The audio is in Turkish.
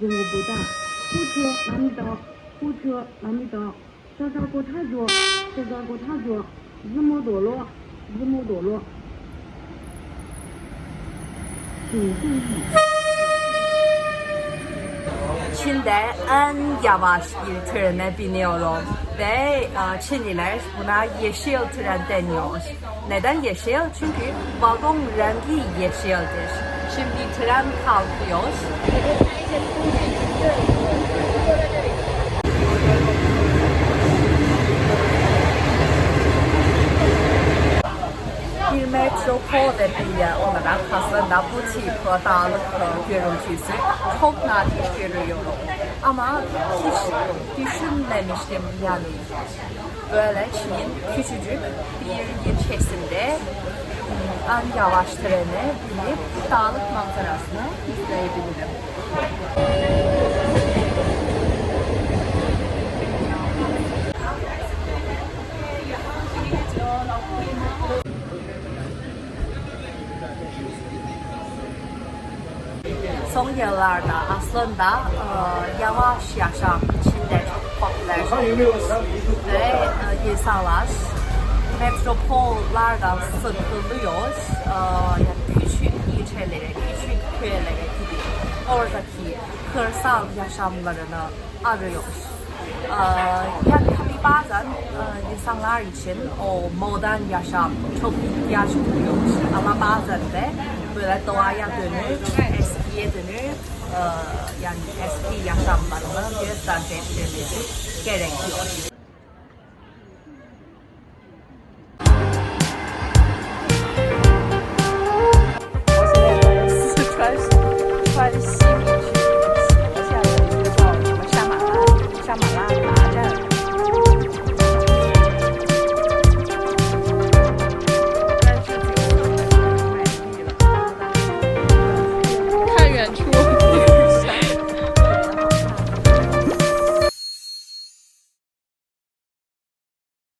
任务不大，火车南米岛，火车南米岛，沙沙过塔角，沙沙过塔角，日莫多罗，日莫多罗。请注意。 Çin'de en yavaş bir trene biniyorum ve e, Çinliler buna yeşil tren deniyor. Neden yeşil? Çünkü vagon rengi yeşildir. Şimdi tren kalkıyor. Bir metropol ve bilye olarak aslında bu tip dağlık görüntüsü çok nadir görüyorum. Ama hiç düşünmemiştim yani. Böyle Çin'in küçücük bir ilçesinde en yavaş trene binip dağlık manzarasını izleyebilirim. Son yıllarda aslında e, yavaş yaşam içinde çok popüler ve e, insanlar metropollardan sıkılıyor. E, yani küçük ilçelere, küçük köylere gidip oradaki kırsal yaşamlarını arıyor. E, yani tabii bazen e, insanlar için o modern yaşam çok ihtiyaç duyuyor ama bazen de böyle doğaya dönüp eskiye dönüp e, yani eski yaşamlarını gözden geçirmesi gerekiyor. 演出